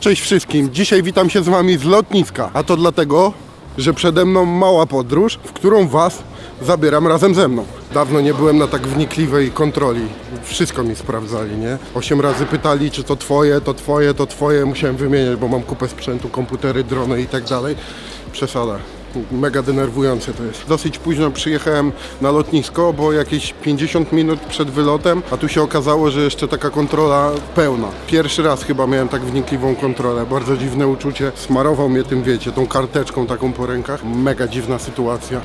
Cześć wszystkim, dzisiaj witam się z Wami z lotniska, a to dlatego, że przede mną mała podróż, w którą Was zabieram razem ze mną. Dawno nie byłem na tak wnikliwej kontroli, wszystko mi sprawdzali, nie? Osiem razy pytali, czy to Twoje, to Twoje, to Twoje, musiałem wymieniać, bo mam kupę sprzętu, komputery, drony i tak dalej. Przesada. Mega denerwujące to jest. Dosyć późno przyjechałem na lotnisko, bo jakieś 50 minut przed wylotem, a tu się okazało, że jeszcze taka kontrola pełna. Pierwszy raz chyba miałem tak wnikliwą kontrolę. Bardzo dziwne uczucie. Smarował mnie tym, wiecie, tą karteczką taką po rękach. Mega dziwna sytuacja.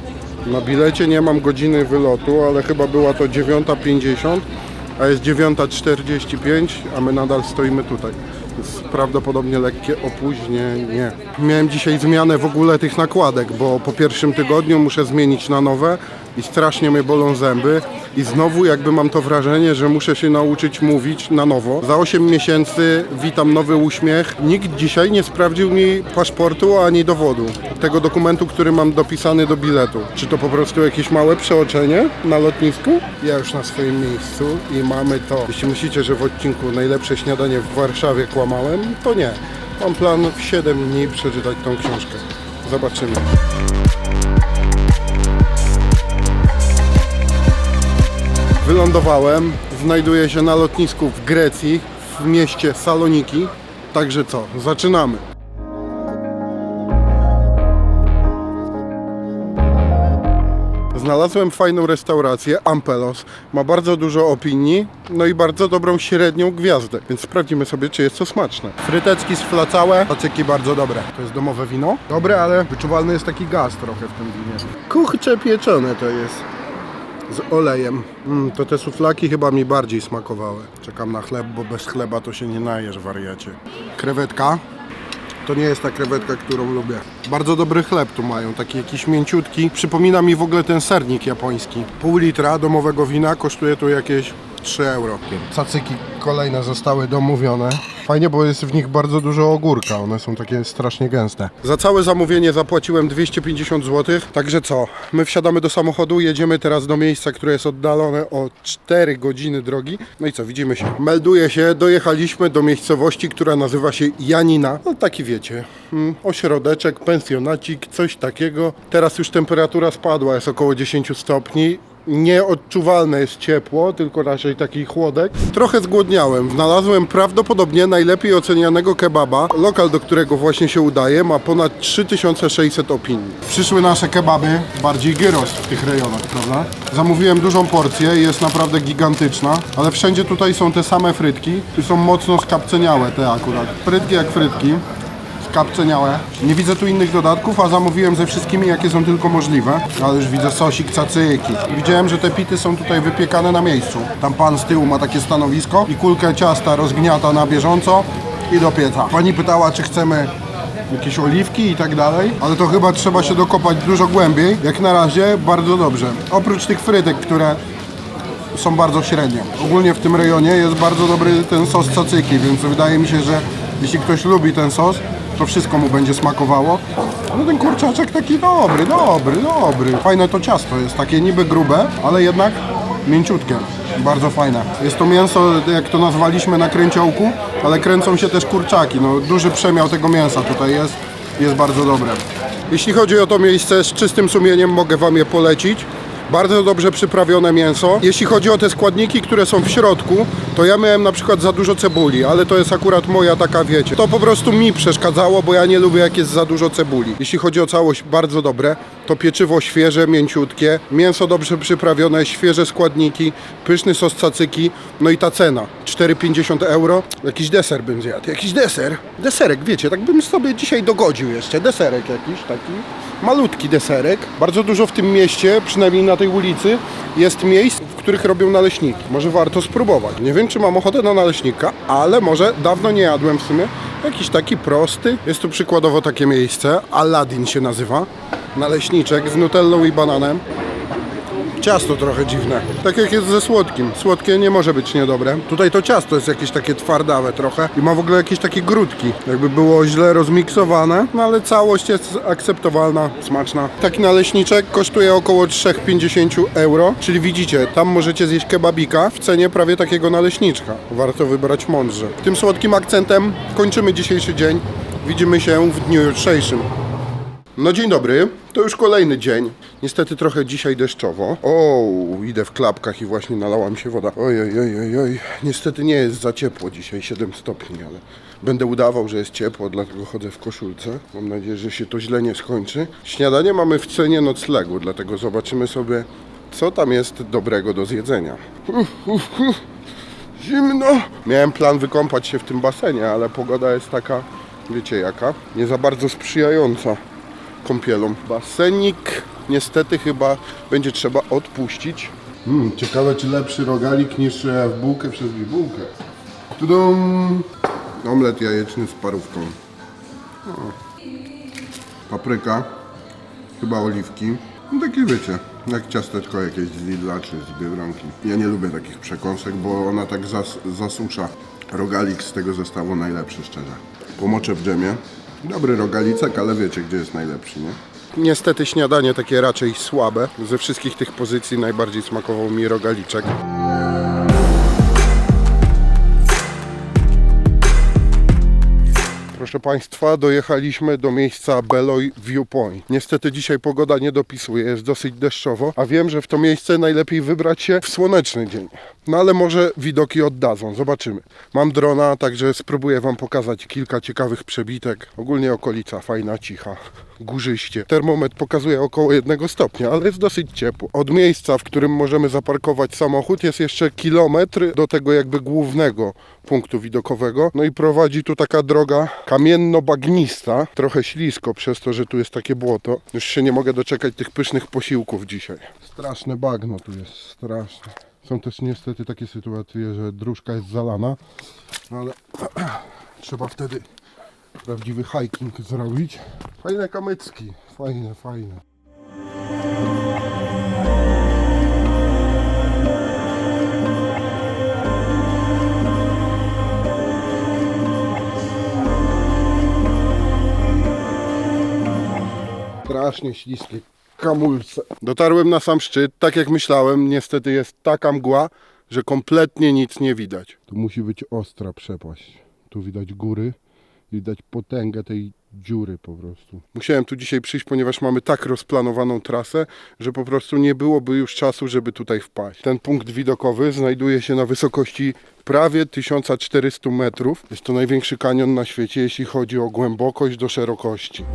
Na bilecie nie mam godziny wylotu, ale chyba była to 9.50, a jest 9.45, a my nadal stoimy tutaj. Prawdopodobnie lekkie opóźnienie. Miałem dzisiaj zmianę w ogóle tych nakładek, bo po pierwszym tygodniu muszę zmienić na nowe i strasznie mnie bolą zęby i znowu jakby mam to wrażenie, że muszę się nauczyć mówić na nowo. Za 8 miesięcy witam nowy uśmiech. Nikt dzisiaj nie sprawdził mi paszportu ani dowodu. Tego dokumentu, który mam dopisany do biletu. Czy to po prostu jakieś małe przeoczenie na lotnisku? Ja już na swoim miejscu i mamy to. Jeśli myślicie, że w odcinku najlepsze śniadanie w Warszawie kłamałem, to nie. Mam plan w 7 dni przeczytać tą książkę. Zobaczymy. Wylądowałem, znajduję się na lotnisku w Grecji, w mieście Saloniki. Także co, zaczynamy. Znalazłem fajną restaurację, Ampelos. Ma bardzo dużo opinii, no i bardzo dobrą średnią gwiazdę, więc sprawdzimy sobie, czy jest to smaczne. Fryteczki sflacałe, pacyki bardzo dobre. To jest domowe wino? Dobre, ale wyczuwalny jest taki gaz trochę w tym winie. Kurcze pieczone to jest z olejem. Mm, to te suflaki chyba mi bardziej smakowały. Czekam na chleb, bo bez chleba to się nie najesz, wariacie. Krewetka. To nie jest ta krewetka, którą lubię. Bardzo dobry chleb tu mają, taki jakiś mięciutki. Przypomina mi w ogóle ten sernik japoński. Pół litra domowego wina kosztuje tu jakieś 3 euro. Cacyki kolejne zostały domówione. Fajnie, bo jest w nich bardzo dużo ogórka, one są takie strasznie gęste. Za całe zamówienie zapłaciłem 250 zł, także co? My wsiadamy do samochodu, jedziemy teraz do miejsca, które jest oddalone o 4 godziny drogi. No i co, widzimy się. Melduję się, dojechaliśmy do miejscowości, która nazywa się Janina. No taki wiecie, mm, ośrodeczek, pensjonacik, coś takiego. Teraz już temperatura spadła, jest około 10 stopni nieodczuwalne jest ciepło, tylko raczej taki chłodek. Trochę zgłodniałem. Znalazłem prawdopodobnie najlepiej ocenianego kebaba. Lokal, do którego właśnie się udaje, ma ponad 3600 opinii. Przyszły nasze kebaby, bardziej gyros w tych rejonach, prawda? Zamówiłem dużą porcję, jest naprawdę gigantyczna, ale wszędzie tutaj są te same frytki. Tu są mocno skapceniałe te akurat. Frytki jak frytki kapceniałe. Nie widzę tu innych dodatków, a zamówiłem ze wszystkimi, jakie są tylko możliwe. Ale już widzę sosik, cacyki. Widziałem, że te pity są tutaj wypiekane na miejscu. Tam pan z tyłu ma takie stanowisko i kulkę ciasta rozgniata na bieżąco i do pieca. Pani pytała, czy chcemy jakieś oliwki i tak dalej, ale to chyba trzeba się dokopać dużo głębiej. Jak na razie bardzo dobrze. Oprócz tych frytek, które są bardzo średnie. Ogólnie w tym rejonie jest bardzo dobry ten sos cacyki, więc wydaje mi się, że jeśli ktoś lubi ten sos, to wszystko mu będzie smakowało. No ten kurczaczek taki dobry, dobry, dobry. Fajne to ciasto jest, takie niby grube, ale jednak mięciutkie. Bardzo fajne. Jest to mięso, jak to nazwaliśmy, na kręciołku, ale kręcą się też kurczaki. No, duży przemiał tego mięsa tutaj jest, jest bardzo dobre. Jeśli chodzi o to miejsce, z czystym sumieniem mogę Wam je polecić. Bardzo dobrze przyprawione mięso. Jeśli chodzi o te składniki, które są w środku, to ja miałem na przykład za dużo cebuli, ale to jest akurat moja taka, wiecie. To po prostu mi przeszkadzało, bo ja nie lubię jak jest za dużo cebuli. Jeśli chodzi o całość, bardzo dobre. To pieczywo świeże, mięciutkie, mięso dobrze przyprawione, świeże składniki, pyszny sos cacyki, no i ta cena. 4,50 euro. Jakiś deser bym zjadł. Jakiś deser. Deserek, wiecie, tak bym sobie dzisiaj dogodził jeszcze. Deserek jakiś taki. Malutki deserek. Bardzo dużo w tym mieście, przynajmniej na tej ulicy, jest miejsc, w których robią naleśniki. Może warto spróbować. Nie wiem, czy mam ochotę na naleśnika, ale może dawno nie jadłem w sumie. Jakiś taki prosty. Jest tu przykładowo takie miejsce. Aladdin się nazywa. Naleśniczek z nutellą i bananem. Ciasto trochę dziwne. Tak jak jest ze słodkim. Słodkie nie może być niedobre. Tutaj to ciasto jest jakieś takie twardawe trochę i ma w ogóle jakieś takie grudki. Jakby było źle rozmiksowane, no ale całość jest akceptowalna, smaczna. Taki naleśniczek kosztuje około 3,50 euro, czyli widzicie, tam możecie zjeść kebabika w cenie prawie takiego naleśniczka. Warto wybrać mądrze. Tym słodkim akcentem kończymy dzisiejszy dzień. Widzimy się w dniu jutrzejszym. No dzień dobry, to już kolejny dzień. Niestety trochę dzisiaj deszczowo. O, idę w klapkach i właśnie nalała mi się woda. Oj, oj, oj, oj, oj. Niestety nie jest za ciepło dzisiaj, 7 stopni, ale będę udawał, że jest ciepło, dlatego chodzę w koszulce. Mam nadzieję, że się to źle nie skończy. Śniadanie mamy w cenie noclegu, dlatego zobaczymy sobie, co tam jest dobrego do zjedzenia. Uf, uf, uf. Zimno! Miałem plan wykąpać się w tym basenie, ale pogoda jest taka, wiecie jaka, nie za bardzo sprzyjająca kąpielom. Basenik niestety chyba będzie trzeba odpuścić. Hmm, ciekawe czy lepszy rogalik niż e, w bułkę przez bibułkę. Tudum! Omlet jajeczny z parówką. O. Papryka. Chyba oliwki. No takie wiecie, jak ciasteczko jakieś z Lidla czy z Biedronki. Ja nie lubię takich przekąsek, bo ona tak zas zasusza. Rogalik z tego zestawu najlepszy, szczerze. Pomoczę w dżemie. Dobry rogalicek, ale wiecie, gdzie jest najlepszy, nie? Niestety śniadanie takie raczej słabe. Ze wszystkich tych pozycji najbardziej smakował mi rogaliczek. Proszę Państwa, dojechaliśmy do miejsca Beloy Viewpoint. Niestety dzisiaj pogoda nie dopisuje, jest dosyć deszczowo, a wiem, że w to miejsce najlepiej wybrać się w słoneczny dzień. No ale może widoki oddadzą, zobaczymy. Mam drona, także spróbuję Wam pokazać kilka ciekawych przebitek. Ogólnie okolica fajna, cicha, górzyście. Termometr pokazuje około jednego stopnia, ale jest dosyć ciepło. Od miejsca, w którym możemy zaparkować samochód jest jeszcze kilometr do tego jakby głównego punktu widokowego. No i prowadzi tu taka droga kamienno-bagnista, trochę ślisko przez to, że tu jest takie błoto. Już się nie mogę doczekać tych pysznych posiłków dzisiaj. Straszne bagno tu jest, straszne. Są też niestety takie sytuacje, że dróżka jest zalana, no ale trzeba wtedy prawdziwy hiking zrobić. Fajne kamyczki, fajne, fajne. Strasznie śliskie kamulce. Dotarłem na sam szczyt, tak jak myślałem, niestety jest taka mgła, że kompletnie nic nie widać. Tu musi być ostra przepaść. Tu widać góry, widać potęgę tej dziury po prostu. Musiałem tu dzisiaj przyjść, ponieważ mamy tak rozplanowaną trasę, że po prostu nie byłoby już czasu, żeby tutaj wpaść. Ten punkt widokowy znajduje się na wysokości prawie 1400 metrów. Jest to największy kanion na świecie, jeśli chodzi o głębokość do szerokości.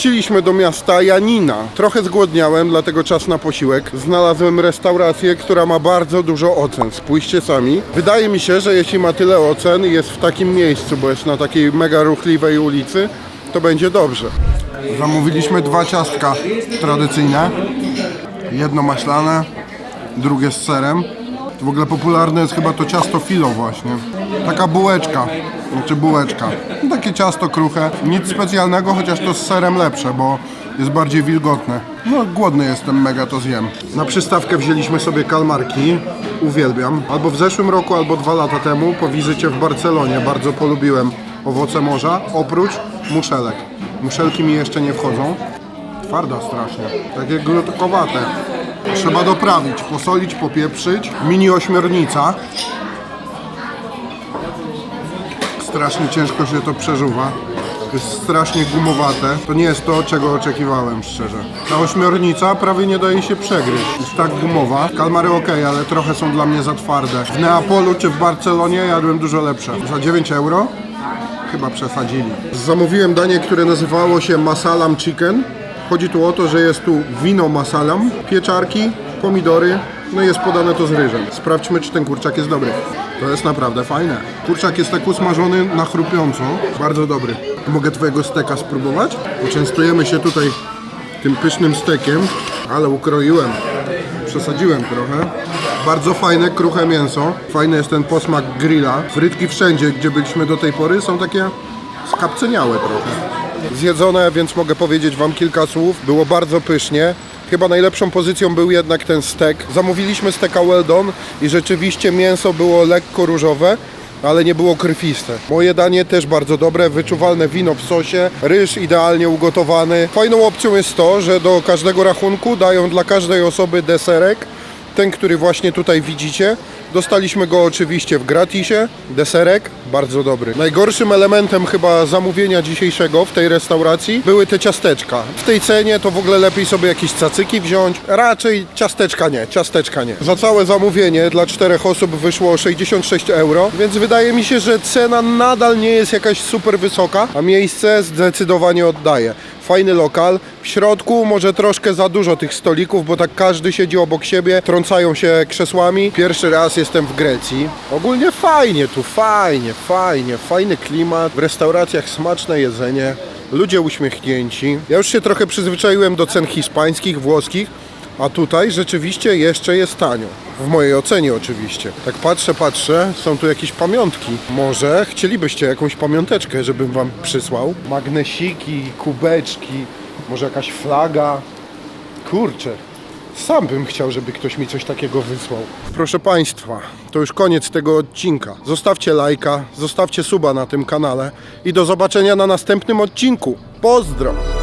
Wróciliśmy do miasta Janina. Trochę zgłodniałem, dlatego czas na posiłek. Znalazłem restaurację, która ma bardzo dużo ocen. Spójrzcie sami. Wydaje mi się, że jeśli ma tyle ocen i jest w takim miejscu, bo jest na takiej mega ruchliwej ulicy, to będzie dobrze. Zamówiliśmy dwa ciastka tradycyjne. Jedno maślane, drugie z serem. W ogóle popularne jest chyba to ciasto filo właśnie. Taka bułeczka, znaczy bułeczka. Takie ciasto kruche, nic specjalnego, chociaż to z serem lepsze, bo jest bardziej wilgotne. No głodny jestem, mega to zjem. Na przystawkę wzięliśmy sobie kalmarki, uwielbiam. Albo w zeszłym roku, albo dwa lata temu po wizycie w Barcelonie bardzo polubiłem owoce morza, oprócz muszelek. Muszelki mi jeszcze nie wchodzą. Twarda strasznie, takie glutokowate. Trzeba doprawić, posolić, popieprzyć. Mini ośmiornica. Strasznie ciężko się to przeżuwa. Jest strasznie gumowate. To nie jest to, czego oczekiwałem, szczerze. Ta ośmiornica prawie nie daje się przegryźć. Jest tak gumowa. Kalmary ok, ale trochę są dla mnie za twarde. W Neapolu czy w Barcelonie jadłem dużo lepsze. Za 9 euro chyba przesadzili. Zamówiłem danie, które nazywało się masalam chicken. Chodzi tu o to, że jest tu wino masalam, pieczarki, pomidory, no i jest podane to z ryżem. Sprawdźmy, czy ten kurczak jest dobry. To jest naprawdę fajne. Kurczak jest tak usmażony na chrupiąco. Bardzo dobry. Mogę twojego steka spróbować? Poczęstujemy się tutaj tym pysznym stekiem, ale ukroiłem. Przesadziłem trochę. Bardzo fajne, kruche mięso. Fajny jest ten posmak grilla. Frytki wszędzie, gdzie byliśmy do tej pory, są takie skapceniałe trochę. Zjedzone, więc mogę powiedzieć Wam kilka słów. Było bardzo pysznie. Chyba najlepszą pozycją był jednak ten stek. Zamówiliśmy steka well done i rzeczywiście mięso było lekko różowe, ale nie było krwiste. Moje danie też bardzo dobre, wyczuwalne wino w sosie, ryż idealnie ugotowany. Fajną opcją jest to, że do każdego rachunku dają dla każdej osoby deserek, ten, który właśnie tutaj widzicie. Dostaliśmy go oczywiście w gratisie, deserek, bardzo dobry. Najgorszym elementem chyba zamówienia dzisiejszego w tej restauracji były te ciasteczka. W tej cenie to w ogóle lepiej sobie jakieś cacyki wziąć. Raczej ciasteczka nie, ciasteczka nie. Za całe zamówienie dla czterech osób wyszło 66 euro, więc wydaje mi się, że cena nadal nie jest jakaś super wysoka, a miejsce zdecydowanie oddaje. Fajny lokal. W środku może troszkę za dużo tych stolików, bo tak każdy siedzi obok siebie, trącają się krzesłami. Pierwszy raz jestem w Grecji. Ogólnie fajnie tu, fajnie, fajnie, fajny klimat. W restauracjach smaczne jedzenie, ludzie uśmiechnięci. Ja już się trochę przyzwyczaiłem do cen hiszpańskich, włoskich, a tutaj rzeczywiście jeszcze jest tanio. W mojej ocenie oczywiście. Tak patrzę, patrzę, są tu jakieś pamiątki. Może chcielibyście jakąś pamiąteczkę, żebym wam przysłał? Magnesiki, kubeczki, może jakaś flaga. Kurczę, sam bym chciał, żeby ktoś mi coś takiego wysłał. Proszę Państwa, to już koniec tego odcinka. Zostawcie lajka, zostawcie suba na tym kanale i do zobaczenia na następnym odcinku. Pozdro!